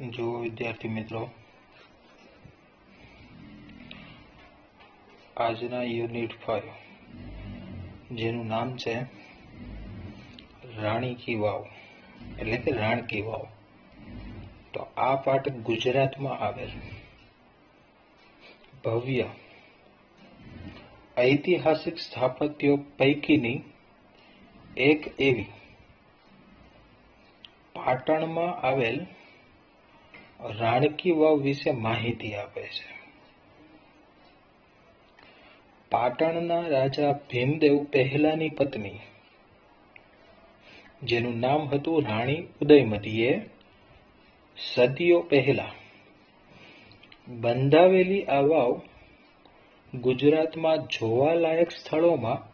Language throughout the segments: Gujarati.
જો વિદ્યાર્થી મિત્રો, આજના યુનિટ ફાઈવ, જેનું નામ છે રાણી કી વાવ, એટલે કે રાણકી વાવ. તો આ પાઠ ગુજરાતમાં આવેલ. ભવ્ય ઐતિહાસિક સ્થાપત્યો પૈકીની એક એવી પાટણમાં આવેલ રાણકી વાવ વિશે માહિતી આપે છે. પાટણના રાજા ભીમદેવ પહેલાની પત્ની, જેનું નામ હતું રાણી ઉદયમતીએ, સદીઓ પહેલા બંધાવેલી આ વાવ ગુજરાતમાં જોવાલાયક સ્થળોમાં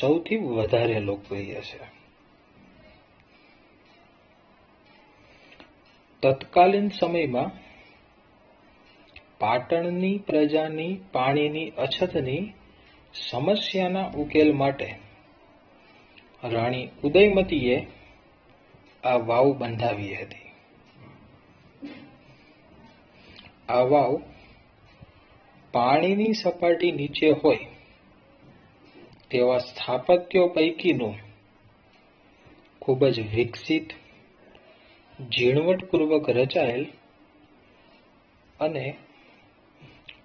સૌથી વધારે લોકપ્રિય છે. તત્કાલીન સમયમાં પાટણની પ્રજાની પાણીની અછતની સમસ્યાના ઉકેલ માટે રાણી ઉદયમતીએ આ વાવ બંધાવી હતી. આ વાવ પાણીની સપાટી નીચે હોય તેવા સ્થાપત્યો પૈકીનું ખૂબ જ વિકસિત ઝીણવટપૂર્વક રચાયેલ અને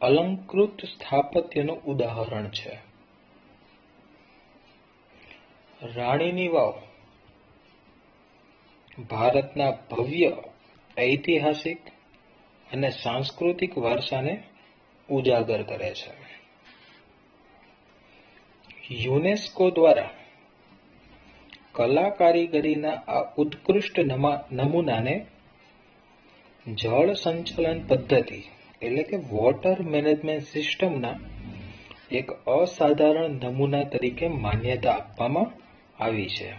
અલંકૃત સ્થાપત્યનું ઉદાહરણ છે. રાણીની વાવ. ભારતના ભવ્ય ઐતિહાસિક અને સાંસ્કૃતિક વારસાને ઉજાગર કરે છે. યુનેસ્કો દ્વારા કલા કારીગરીના આ ઉત્કૃષ્ટ નમૂનાને જળ સંચાલન પદ્ધતિ એટલે કે વોટર મેનેજમેન્ટ સિસ્ટમના એક અસાધારણ નમૂના તરીકે માન્યતા આપવામાં આવી છે.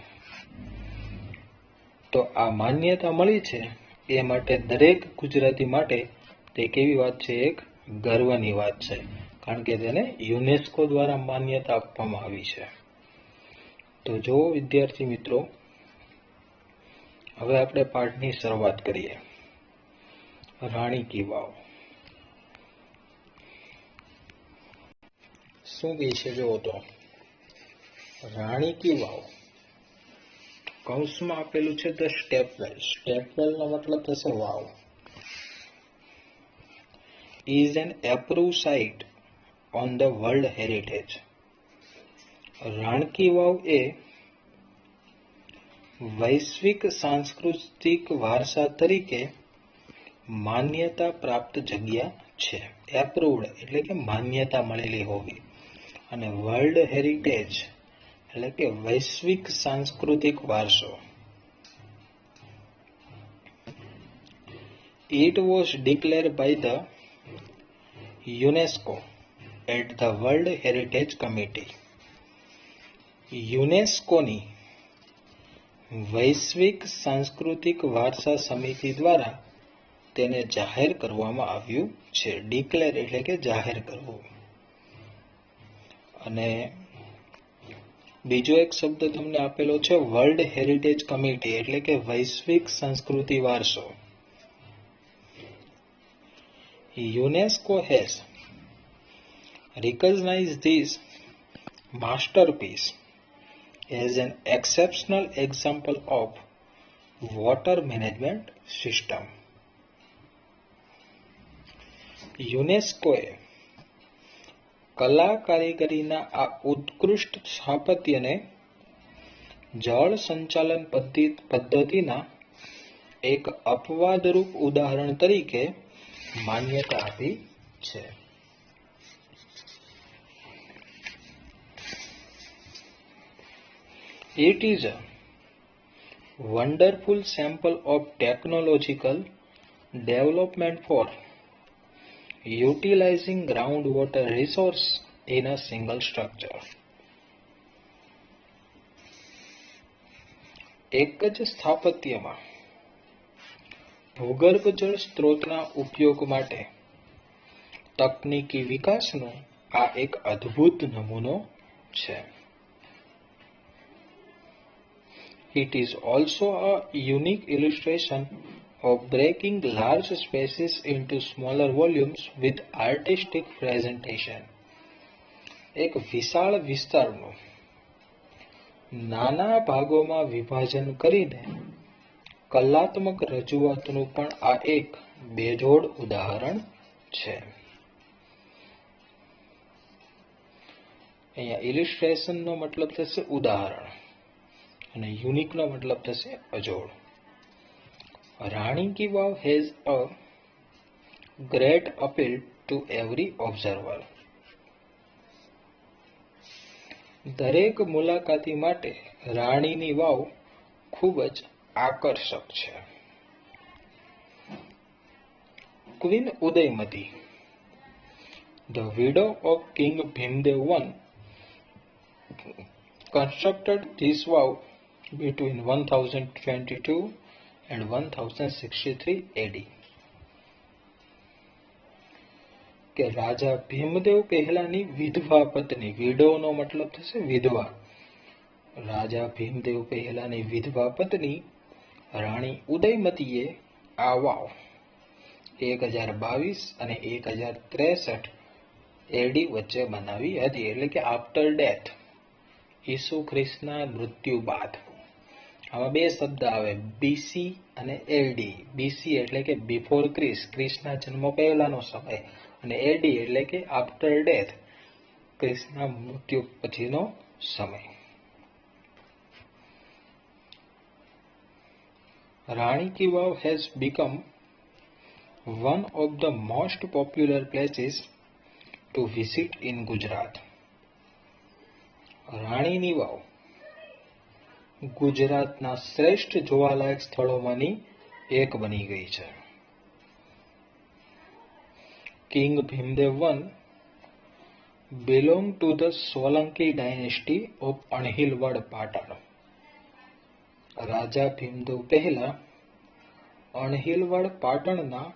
તો આ માન્યતા મળી છે એ માટે દરેક ગુજરાતી માટે તે કેવી વાત છે? એક ગર્વની વાત છે. કારણ કે તેને યુનેસ્કો દ્વારા માન્યતા આપવામાં આવી છે. તો જો, વિદ્યાર્થી મિત્રો, હવે આપણે પાઠની શરૂઆત કરીએ. રાણી કી વાવ. શું કહે છે જુઓ તો? રાણી કી વાવ. કૌંસમાં આપેલું છે ધ સ્ટેપવેલ. નો મતલબ થશે વાવ. Is an approve site on the world Heritage. Ranki Vav એ વૈશ્વિક સાંસ્કૃતિક વારસા તરીકે માન્યતા પ્રાપ્ત જગ્યા છે. એપ્રુવડ એટલે કે માન્યતા મળેલી હોવી. અને વર્લ્ડ હેરિટેજ એટલે કે વૈશ્વિક સાંસ્કૃતિક વારસો. It was declare by the UNESCO at the world heritage Committee. યુનેસ્કોની વૈશ્વિક સાંસ્કૃતિક વારસા સમિતિ દ્વારા તેને જાહેર કરવામાં આવ્યું છે. ડિક્લેર એટલે કે જાહેર કરવું. અને બીજો એક શબ્દ તમને આપેલો છે વર્લ્ડ હેરિટેજ કમિટી એટલે કે વૈશ્વિક સંસ્કૃતિ વારસો. UNESCO has recognized this masterpiece. As an exceptional example of water management system. યુનેસ્કોએ કલા કારીગરીના આ ઉત્કૃષ્ટ સ્થાપત્યને જળ સંચાલન પદ્ધતિના એક અપવાદરૂપ ઉદાહરણ તરીકે માન્યતા આપી છે It is a wonderful sample of technological development for utilizing groundwater resource in a single structure. એક જ સ્થાપત્યમાં ભૂગર્ભ જળ સ્ત્રોતના ઉપયોગ માટે તકનીકી વિકાસનો આ એક અદ્ભુત નમૂનો છે It is also a unique illustration of breaking large spaces into smaller volumes with artistic presentation. એક વિશાળ વિસ્તારનું નાના ભાગોમાં વિભાજન કરીને કલાત્મક રજૂઆતનું પણ આ એક બેજોડ ઉદાહરણ છે અહીંયા ઇલિસ્ટ્રેશનનો મતલબ થશે ઉદાહરણ અને યુનિકનો મતલબ થશે અજોડ. Rani ki Vav has a great appeal to every observer. દરેક મુલાકાતી માટે રાણીની વાવ ખૂબ જ આકર્ષક છે. Queen Udaymati, the widow of king Bhimdev one constructed this vow between 1022 and 1063 AD. કે રાજા ભીમદેવ પહેલાની વિધવા પત્ની, વિડોનો મતલબ થશે વિધવા. રાજા ભીમદેવ પહેલાની વિધવા પત્ની, રાણી ઉદયમતીએ આ એક હજાર બાવીસ અને એક હજાર ત્રેસઠ એડી વચ્ચે બનાવી હતી, એટલે કે આફ્ટર ડેથ ઈસુ ખ્રિસ્તના મૃત્યુ બાદ. આમાં બે શબ્દ આવે. બીસી અને એલડી બીસી એટલે કે બિફોર ક્રિસ ક્રિસના જન્મ પહેલાનો સમય. અને એલડી એટલે કે આફ્ટર ડેથ ક્રિસના મૃત્યુ પછીનો સમય. Rani ki Vav has become one of the most popular places to visit in Gujarat રાણીની વાવ ગુજરાતના શ્રેષ્ઠ જોવાલાયક સ્થળોમાંની એક બની ગઈ છે. King Bhimdev one belong to the Solanki dynasty of Anhilwad Patan. રાજા ભીમદેવ પહેલા અણહિલવડ પાટણના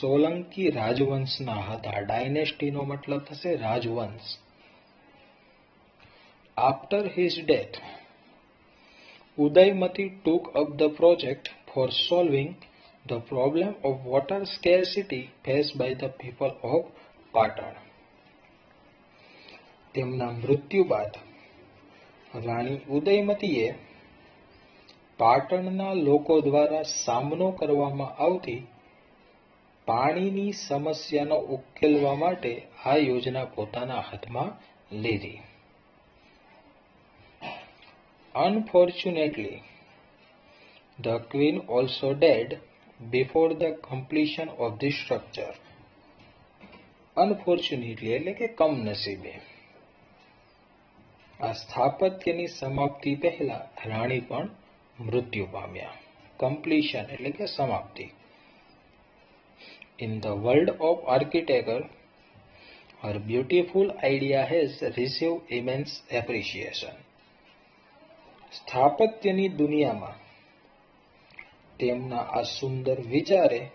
સોલંકી રાજવંશના હતા. ડાયનેસ્ટીનો મતલબ થશે રાજવંશ. After his death, Udaymati took up the project for solving the problem of water scarcity faced by the people of Patan. તેમના મૃત્યુ બાદ રાણી ઉદયમતીએ પાટણના લોકો દ્વારા સામનો કરવામાં આવતી પાણીની સમસ્યાનો ઉકેલવા માટે આ યોજના પોતાના હાથમાં લીધી Unfortunately, the queen also died before the completion of the structure. Unfortunately એટલે કે કમનસીબે આ સ્થાપત્યની સમાપ્તિ પહેલા રાણી પણ મૃત્યુ પામ્યા કમ્પ્લીશન એટલે કે સમાપ્તિ in the world of architecture her beautiful idea has received immense appreciation સ્થાપત્યની દુનિયામાં તેમના આ સુંદર વિચારે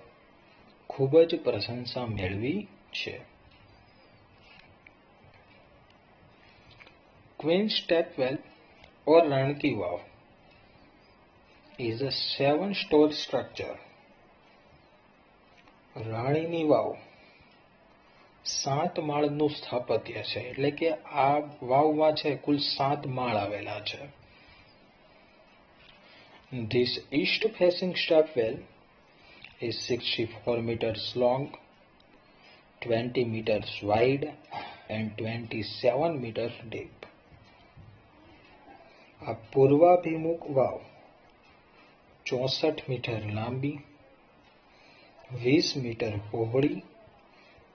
ખૂબ જ પ્રશંસા મેળવી છે. Queen stepwell or Ranki Vav, is a seven store structure. રાણીની વાવ, સાત માળનું સ્થાપત્ય છે. એટલે કે આ વાવમાં છે કુલ સાત માળ આવેલા છે. This east-facing stepwell is 64 meters long, 20 meters wide and 27 meters deep. આ પૂર્વાભિમુખ વાવ ચોસઠ મીટર લાંબી વીસ મીટર પહોળી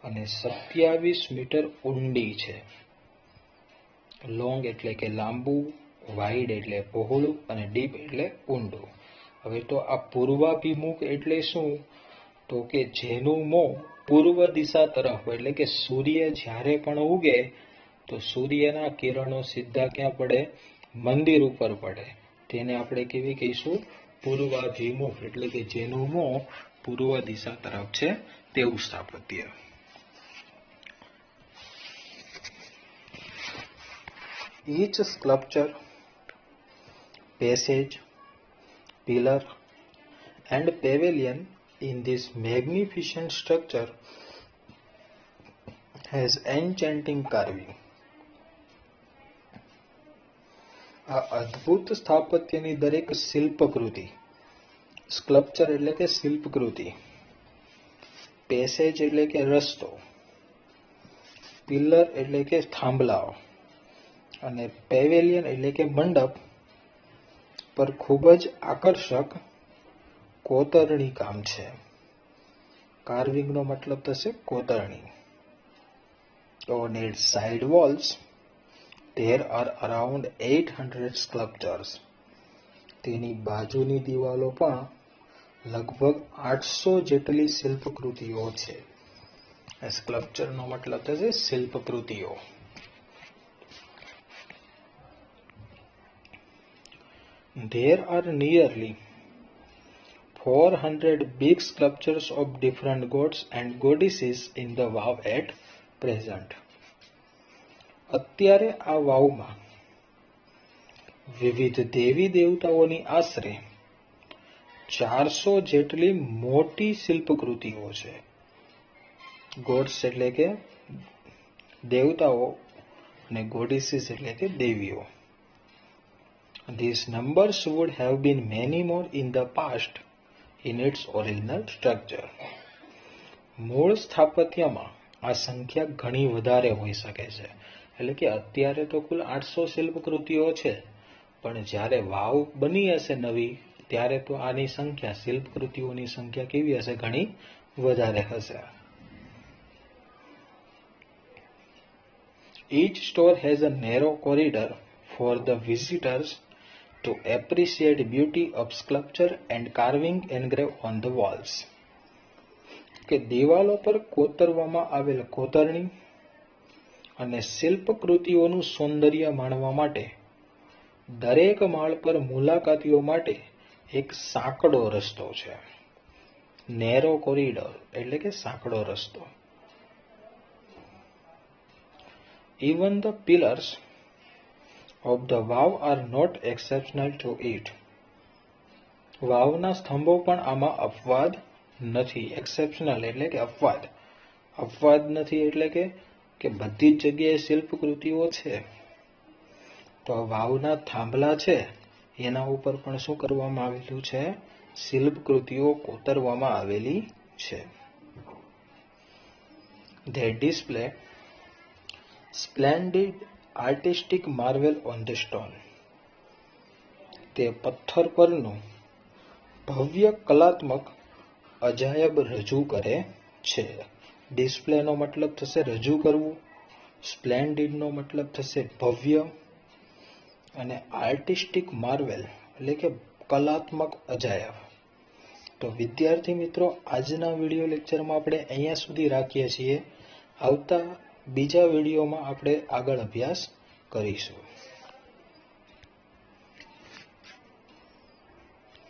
અને સત્યાવીસ મીટર ઊંડી છે લોંગ એટલે કે લાંબુ વાઇડ એટલે પહોળું અને ડીપ એટલે ઊંડું. હવે તો આ પૂર્વાભિમુખ એટલે શું? તો કે જેનું મોં પૂર્વ દિશા તરફ એટલે કે સૂર્ય જ્યારે પણ ઉગે તો સૂર્યના કિરણો સીધા ક્યાં પડે? મંદિર ઉપર પડે. તેને આપણે કેવી કહીશું? પૂર્વાભિમુખ એટલે કે જેનું મોં પૂર્વ દિશા તરફ છે તેવું સ્થાપત્ય Each sculpture, passage, pillar and pavilion in this magnificent structure has enchanting carving. આ અદ્ભુત સ્થાપત્યની દરેક શિલ્પકૃતિ સ્કલ્પચર એટલે કે શિલ્પકૃતિ પેસેજ એટલે કે રસ્તો પિલર એટલે કે થાંભલાઓ અને પેવેલિયન એટલે કે મંડપ પર ખૂબ જ આકર્ષક કોતરણી કામ છે. કાર્વિંગનો મતલબ થશે કોતરણી. on its side walls there are around 800 sculptures તેની બાજુની દિવાલો પણ લગભગ આઠસો જેટલી શિલ્પકૃતિઓ છે. સ્કલ્પચરનો મતલબ થશે શિલ્પકૃતિઓ. There are nearly 400 big sculptures of different gods and goddesses in the wow at present. અત્યારે આ વાવમાં વિવિધ દેવી દેવતાઓની આશરે ચારસો જેટલી મોટી શિલ્પકૃતિઓ છે ગોડ્સ એટલે કે દેવતાઓ અને ગોડિસીસ એટલે કે દેવીઓ These numbers would have been many more in the past in its original structure. મૂળ સ્થાપત્યમાં આ સંખ્યા ઘણી વધારે હોઈ શકે છે એટલે કે અત્યારે તો કુલ આઠસો શિલ્પકૃતિઓ છે પણ જ્યારે વાવ બની હશે નવી ત્યારે તો આની સંખ્યા શિલ્પકૃતિઓની સંખ્યા કેવી હશે ઘણી વધારે હશે Each store has a narrow corridor for the visitors to appreciate beauty of sculpture and carving engraved on the walls. કે દિવાલો પર કોતરવામાં આવેલ કોતરણી અને શિલ્પકૃતિઓનું સૌંદર્ય માણવા માટે દરેક માળ પર મુલાકાતીઓ માટે એક સાંકડો રસ્તો છે નેરો કોરિડોર એટલે કે સાંકડો રસ્તો even the pillars of the Vav are not exceptional to it. વાવના સ્તંભો પણ આમાં અપવાદ નથી. એક્સેપ્શનલ એટલે કે અપવાદ. અપવાદ નથી એટલે કે કે બધી જ જગ્યાએ શિલ્પકૃતિઓ છે. તો વાવના થાંભલા છે. એના ઉપર પણ શું કરવામાં આવેલું છે? શિલ્પકૃતિઓ કોતરવામાં આવેલી છે. They display splendid artistic marvel on the stone. તે પથ્થર પરનું ભવ્ય કલાત્મક અજાયબ રજૂ કરે છે. ડિસ્પ્લેનો મતલબ થશે રજૂ કરવું, સ્પ્લેન્ડિડનો મતલબ થશે ભવ્ય અને આર્ટિસ્ટિક માર્વેલ એટલે કે કલાત્મક અજાયબ. તો વિદ્યાર્થી મિત્રો, આજના વીડિયો લેક્ચરમાં આપણે અહીંયા સુધી રાખીએ છીએ. આવતા બીજા વિડીયોમાં આપણે આગળ અભ્યાસ કરીશું.